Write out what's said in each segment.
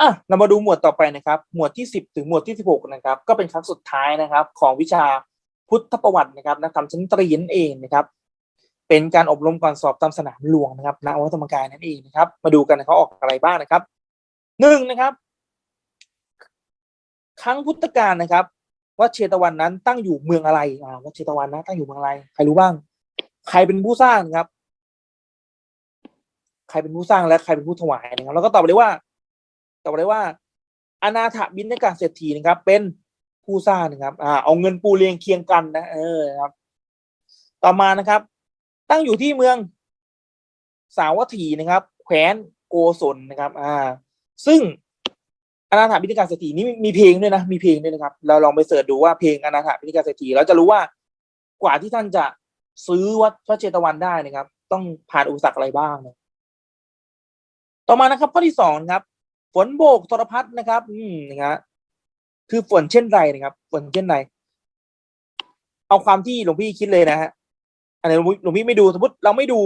อะเรามาดูหมวดต่อไปนะครับ หมวดที่สิบถึงหมวดที่สิบหกนะครับ ก็เป็นครั้งสุดท้ายนะครับ ของวิชาพุทธประวัตินะครับนักธรรมชั้นตรีนั่นเองนะครับ เป็นการอบรมก่อนสอบตามสนามหลวงนะครับณวัดธรรมกายนั่นเองนะครับ มาดูกันนะเขาออกอะไรบ้างนะครับหนึ่งนะครับ ครั้งพุทธกาลนะครับวัดเชตวันนั้นตั้งอยู่เมืองอะไรอ่าวัดเชตวันนะตั้งอยู่เมืองอะไรใครรู้บ้าง ใครเป็นผู้สร้างครับ ใครเป็นผู้สร้างและใครเป็นผู้ถวายนะครับ แล้วก็ตอบเลยว่า ตอบเลยว่าอนาถบินนกาเศรษฐีนะครับ เป็นผู้สร้างนะครับ อ่า เอาเงินปูเรียงเคียงกันนะเออครับ ต่อมานะครับ ตั้งอยู่ที่เมืองสาวัตถีนะครับ แขวนโกศลนะครับ อ่า ซึ่งอนาถบิณฑการเศรษฐีนี่มีเพลงด้วยนะมีเพลงด้วยนะครับ เราลองไปเสิร์ชดูว่าเพลงอนาถบิณฑการเศรษฐีเราจะรู้ว่ากว่าที่ท่านจะซื้อวัดพระเจตวันได้นะครับ ต้องผ่านอุปสรรคอะไรบ้างนะต่อมานะครับ ข้อที่สองนะครับ ฝนโบกโทรพัดนะครับ อืมนะครับคือฝนเช่นไรนะครับ ฝนเช่นไรเอาความที่หลวงพี่คิดเลยนะฮะอันนี้หลวงพี่ไม่ดูสมมติเราไม่ดู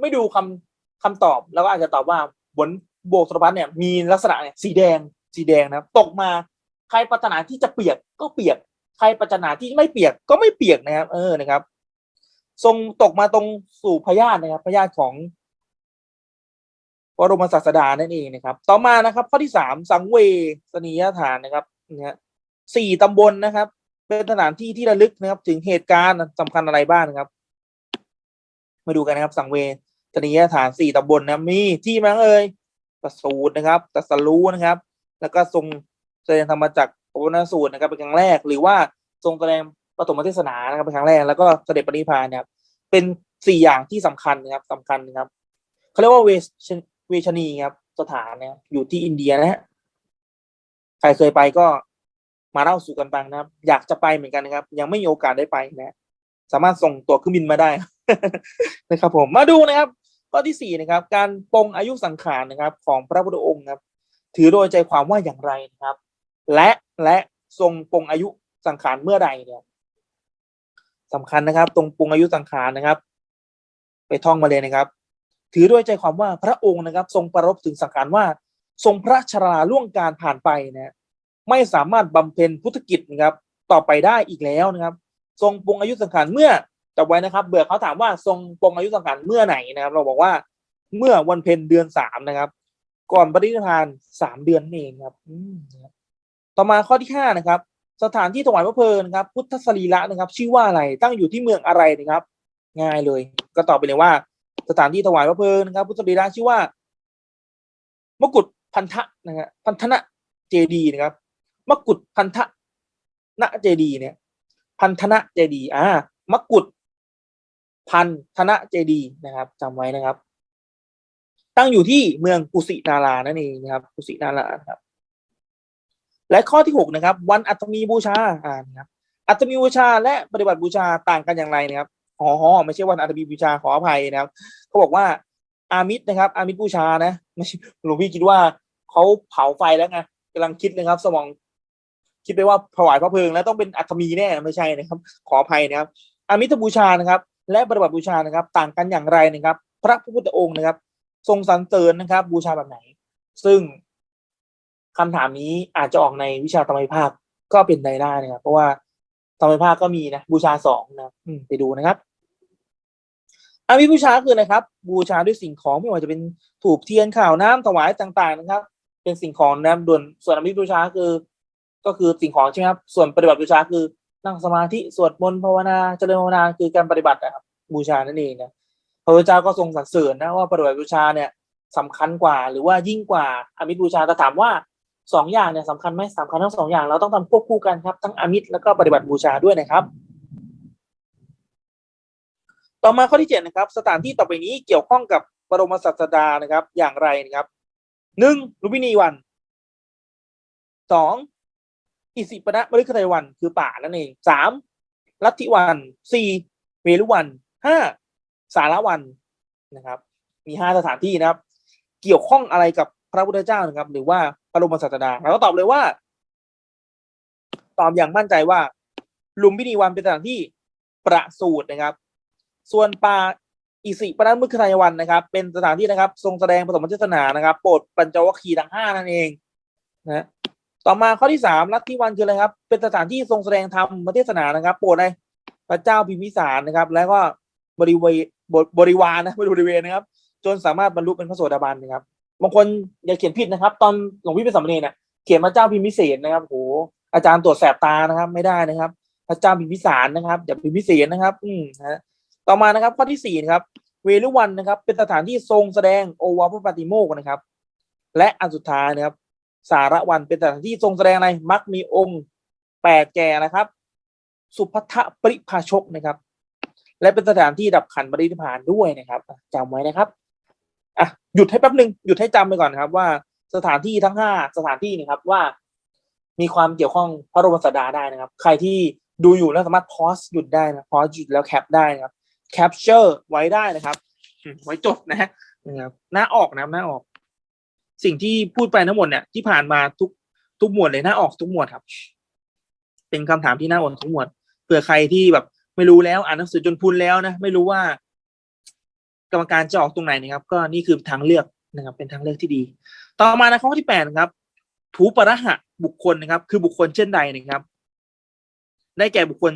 ไม่ดูคำคำตอบเราก็อาจจะตอบว่าฝนโบกโทรพัดเนี่ย มีลักษณะเนี่ยสีแดง สีแดงนะครับ ตกมาใครปรารถนาที่จะเปียกก็เปียก ใครปรารถนาที่ไม่เปียกก็ไม่เปียกนะครับ เออนะครับ ทรงตกมาตรงสู่พญาตินะครับพญาติของ บรมศาสดานั่นเองนะครับ ต่อมานะครับ ข้อที่สามสังเวสนียฐานนะครับนะฮะสี่ตำบลนะครับ เป็นสถานที่ที่ระลึกนะครับ ถึงเหตุการณ์สำคัญอะไรบ้างนะครับ มาดูกันนะครับ สังเวสนียฐานสี่ตำบลนะมีที่มังเอ่ยประสูตรนะครับตัสรู้นะครับ แล้วก็ทรงแสดงธรรมจักรโอนาสูตรนะครับเป็นครั้งแรก หรือว่าทรงแสดงปฐมเทศนานะครับเป็นครั้งแรกแล้วก็เสด็จปริพานเนี่ยเป็นสี่อย่างที่สำคัญนะครับสำคัญนะครับเขาเรียกว่าเวช เวชนีครับ สถานเนี่ยอยู่ที่อินเดียนะฮะใครเคยไปก็มาเล่าสู่กันฟังนะครับ อยากจะไปเหมือนกันนะครับ ยังไม่มีโอกาสได้ไปนะสามารถส่งตัวเครื่องบินมาได้นะครับ ผมมาดูนะครับข้อที่สี่นะครับ การปรงอายุสังขารนะครับ ของพระพุทธองค์ครับ ถือโดยใจความว่าอย่างไรนะครับ และและทรงปรงอายุสังขารเมื่อใดเนี่ยสำคัญนะครับ ตรงปรงอายุสังขารนะครับ ไปท่องมาเลยนะครับ ถือด้วยใจความว่าพระองค์นะครับ ทรงประรบถึงสังขารว่า ทรงพระชราล่วงการผ่านไปนะไม่สามารถบำเพ็ญพุทธกิจนะครับ ต่อไปได้อีกแล้วนะครับ ทรงปรงอายุสังขารเมื่อจำไว้นะครับ เบื่อเขาถามว่าทรงปรงอายุสังขารเมื่อไหนนะครับ เราบอกว่าเมื่อวันเพ็ญเดือนสามนะครับ ก่อนปรินิพานสามเดือนนั่เองครับต่อมาข้อที่ห้านะครับ สถานที่ถวายพระเพลินครับ พุทธสรีระนะครับ ชื่อว่าอะไรตั้งอยู่ที่เมืองอะไรนะครับ ง่ายเลย ก็ตอบไปเลยว่า สถานที่ถวายพระเพลิงนะครับ พุทธสรีระชื่อว่า มกุฎพันธะนะฮะพันธนะเจดีนะครับ มกุฎพันธะณเจดีเนี่ย พันธนะเจดีอ่ามกุฎพันธนะเจดีนะครับจำไว้นะครับ ตั้งอยู่ที่เมืองกุสินารานั่นเองนะครับ กุสินาราครับ และข้อที่หกนะครับ วันอัตมีบูชาอ่านะครับอัตมีบูชาและปฏิบัติบูชาต่างกันอย่างไรนะครับ อ๋อไม่ใช่วันอัตมีบูชาขออภัยนะครับเขาบอกว่าอามิตรนะครับอามิตรบูชานะไม่ใช่หลวงพี่คิดว่าเขาเผาไฟแล้วไงกำลังคิดนะครับ สมองคิดไปว่าถวายพระเพลิงแล้วต้องเป็นอัตมีแน่ไม่ใช่นะครับ ขออภัยนะครับ อามิตรบูชานะครับ และปฏิบัติบูชานะครับ ต่างกันอย่างไรนะครับ พระพุทธองค์นะครับ ทรงสรรเสริญนะครับ บูชาแบบไหน ซึ่งคำถามนี้อาจจะออกในวิชาธรรมวิภาคก็เป็นไปได้นะครับ เพราะว่าธรรมวิภาคก็มีนะบูชาสองนะไปดูนะครับ อามิบูชาคือนะครับ บูชาด้วยสิ่งของไม่ว่าจะเป็นถูกเทียนข่าวน้ำถวายต่าง ๆ นะครับ เป็นสิ่งของนะครับส่วนส่วนอามิบูชาคือ ก็คือสิ่งของใช่ไหมครับส่วนปฏิบัติบูชาคือนั่งสมาธิสวดมนต์ภาวนาเจริญภาวนาคือการปฏิบัตินะครับ บูชานั่นเองนะพระพุทธเจ้าก็ทรงสรรเสริญนะว่าปฏิบัติบูชาเนี่ยสำคัญกว่าหรือว่ายิ่งกว่าอามิตรบูชาแต่ถามว่าสองอย่างเนี่ยสำคัญไหมสำคัญทั้งสองอย่างเราต้องทำควบคู่กันครับ ทั้งอามิตรแล้วก็ปฏิบัติบูชาด้วยนะครับ ต่อมาข้อที่เจ็ดนะครับ สถานที่ต่อไปนี้เกี่ยวข้องกับบรมศาสดานะครับ อย่างไรนะครับหนึ่งลุมพินีวันสองอิสิปณะมฤคทายวันคือป่านั่นเองสามลัทธิวันสี่เวรุวันห้าสารวันนะครับ มีห้าสถานที่นะครับ เกี่ยวข้องอะไรกับพระพุทธเจ้านะครับ หรือว่าพระบรมศาสดาเราก็ตอบเลยว่า ตอบอย่างมั่นใจว่าลุมพินีวันเป็นสถานที่ประสูตรนะครับ ส่วนป่าอิสิปนัมุขทายวันนะครับ เป็นสถานที่นะครับ ทรงแสดงปฐมเทศนานะครับโปรดปัญจวัคคีย์ทั้งห้านั่นเองนะต่อมาข้อที่สามลัทธิวันคืออะไรครับ เป็นสถานที่ทรงแสดงธรรมเทศนานะครับ โปรดอะไรพระเจ้าพิมพิสารนะครับ แล้วก็บริเวณบริวารนะไม่บริเวณนะครับ จนสามารถบรรลุเป็นพระโสดาบันนะครับบางคนอย่าเขียนผิดนะครับ ตอนหลวงพี่เป็นสามเณรเนี่ยเขียนพระเจ้าพิมพิเศษนะครับโหอาจารย์ตรวจแสบตานะครับ ไม่ได้นะครับ พระเจ้าพิมพิสารนะครับอย่าพิมพิเศษนะครับ อืมฮะ ต่อมานะครับข้อที่สี่นะครับเวรุวันนะครับ เป็นสถานที่ทรงแสดงโอวาทปาติโมกนะครับ และอันสุดท้ายนะครับ สารวันเป็นสถานที่ทรงแสดงอะไรมักมีองค์แปดแก่นะครับ สุพัทธปริภาชกนะครับ และเป็นสถานที่ดับขันบริพานด้วยนะครับอะจำไว้นะครับอะหยุดให้แป๊บหนึ่งหยุดให้จำไปก่อนนครับว่าสถานที่ทั้งห้าสถานที่นะครับว่า มีความเกี่ยวข้องพระรมสดาได้นะครับ ใครที่ดูอยู่แล้วสามารถพอสหยุดได้นะพอสหยุดแล้วแคปได้นะครับ แคปเจอร์ไว้ได้นะครับอืมไว้จดนะฮะนะครับหน้าออกนะครับหน้าออก สิ่งที่พูดไปทั้งหมดเนี่ยที่ผ่านมาทุกทุกหมวดเลยหน้าออกทุกหมวดครับ เป็นคำถามที่น่าออกทุกหมวดเผื่อใครที่แบบไม่รู้แล้วอ่านหนังสือจนพุนแล้วนะไม่รู้ว่า กรรมการจะออกตรงไหนนะครับ ก็นี่คือทางเลือกนะครับ เป็นทางเลือกที่ดี ต่อมาในข้อที่แปดนะครับถูปรหะบุคคลนะครับ คือบุคคลเช่นใดนะครับ ได้แก่บุคคล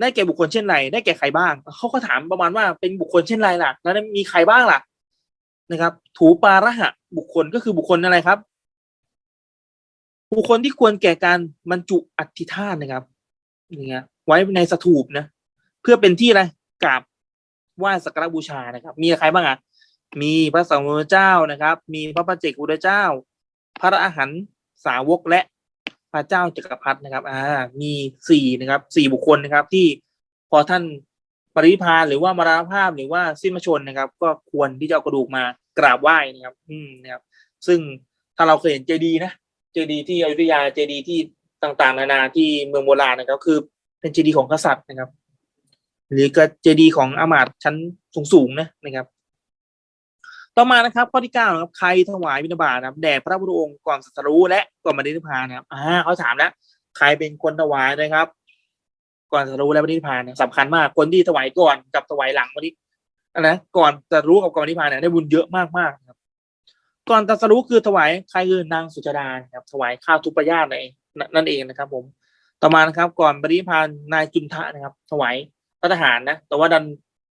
ได้แก่บุคคลเช่นไรได้แก่ใครบ้างเขาก็ถามประมาณว่าเป็นบุคคลเช่นไรล่ะ แล้วมีใครบ้างล่ะนะครับ ถูปาระหะ บุคคลก็คือบุคคลอะไรครับ บุคคลที่ควรแก่การบรรจุอธิธาตนะครับอย่างเงี้ยไว้ในสถูปนะ เพื่อเป็นที่อะไรกราบไหว้สักการบูชานะครับ มีใครบ้างอะมีพระสัมมาสัมพุทธเจ้านะครับ มีพระปัจเจกพุทธเจ้า พระอาหารสาวกและ พระเจ้าจักรพรรดินะครับ อ่า มีสี่นะครับสี่บุคคลนะครับ ที่พอท่านปริพานหรือว่ามรณภาพหรือว่าสิ้นพระชนนะครับ ก็ควรที่จะเอากระดูกมากราบไหว้นะครับ อืมนะครับ ซึ่งถ้าเราเคยเห็นเจดีย์นะเจดีย์ที่อยุธยาเจดีย์ที่ต่างๆ นานาที่เมืองโบราณนะครับ คือเป็นเจดีย์ของกษัตริย์นะครับ หรือก็เจดีย์ของอามาตย์ชั้นสูงๆนะนะครับ ต่อมานะครับข้อที่เก้านะครับใครถวายบิณฑบาตนะครับแด่พระพุทธองค์ก่อนสัสรู้และก่อนมาดิพพานนะครับอ่าเขาถามแล้วใครเป็นคนถวายนะครับ ก่อนสัสรู้และปฏิพพานนะสำคัญมากคนที่ถวายก่อนกับถวายหลังวันนี้อันนะก่อนตรัสรู้กับก่อนปฏิพพานเนี่ยได้บุญเยอะมากมากครับ ก่อนตัสรู้คือถวายใครคือนางสุจดานะครับถวายข้าวทุปยาตในนั่นเองนะครับ ผม ต่อมานะครับ ก่อนปฏิพพานนายจุนทะนะครับ ถวายพระทหารนะแต่ว่าดัน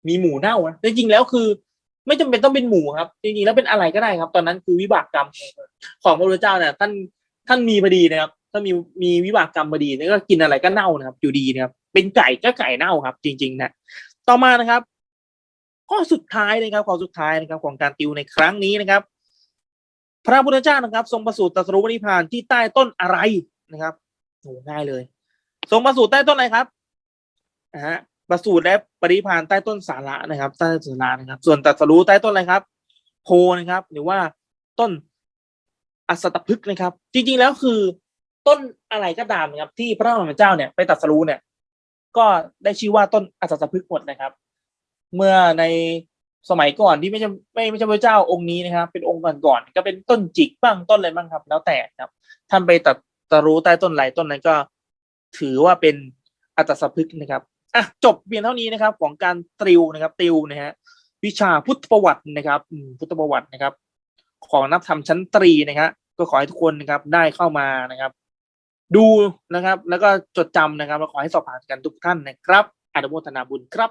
มีหมูเน่านะจริงแล้วคือ ไม่จำเป็นต้องเป็นหมูครับ จริงๆแล้วเป็นอะไรก็ได้ครับ ตอนนั้นคือวิบากกรรมของพระพุทธเจ้าเนี่ยท่านท่านมีพอดีนะครับถ้ามีมีวิบากกรรมพอดีเนี่ยก็กินอะไรก็เน่านะครับ อยู่ดีนะครับ เป็นไก่ก็ไก่เน่าครับ จริง ๆ นะ ต่อมานะครับ ข้อสุดท้ายนะครับข้อสุดท้ายนะครับ ของการติวในครั้งนี้นะครับ พระพุทธเจ้านะครับ ทรงประสูติตรัสรู้ปฏิพานที่ใต้ต้นอะไรนะครับโง่ายเลย ทรงประสูติใต้ต้นอะไรครับนะฮะ ประสูติและปริพานใต้ต้นสาระนะครับ ใต้ต้นสาระนะครับ ส่วนตรัสรู้ใต้ต้นอะไรครับ โพนะครับ หรือว่าต้นอัตตพฤกนะครับ จริงๆแล้วคือต้นอะไรก็ตามนะครับ ที่พระพุทธเจ้าเนี่ยไปตรัสรู้เนี่ย ก็ได้ชื่อว่าต้นอัตตพฤกหมดนะครับ เมื่อในสมัยก่อนที่ไม่ใช่ไม่ไม่ใช่พระเจ้าองค์นี้นะครับ เป็นองค์ก่อนๆก็เป็นต้นจิกบ้างต้นอะไรบ้างครับ แล้วแต่ครับท่านไปตรัสรู้ใต้ต้นไหลต้นนั้นก็ ถือว่าเป็นอัตสพฤกนะครับ อะจบเพียงเท่านี้นะครับ ของการติวนะครับ ติวนะฮะวิชาพุทธประวัตินะครับพุทธประวัตินะครับ ของนักธรรมชั้นตรีนะครับก็ขอให้ทุกคนนะครับได้เข้ามานะครับ ดูนะครับ แล้วก็จดจำนะครับแล้วขอให้สอบผ่านกันทุกท่านนะครับอนุโมทนาบุญครับ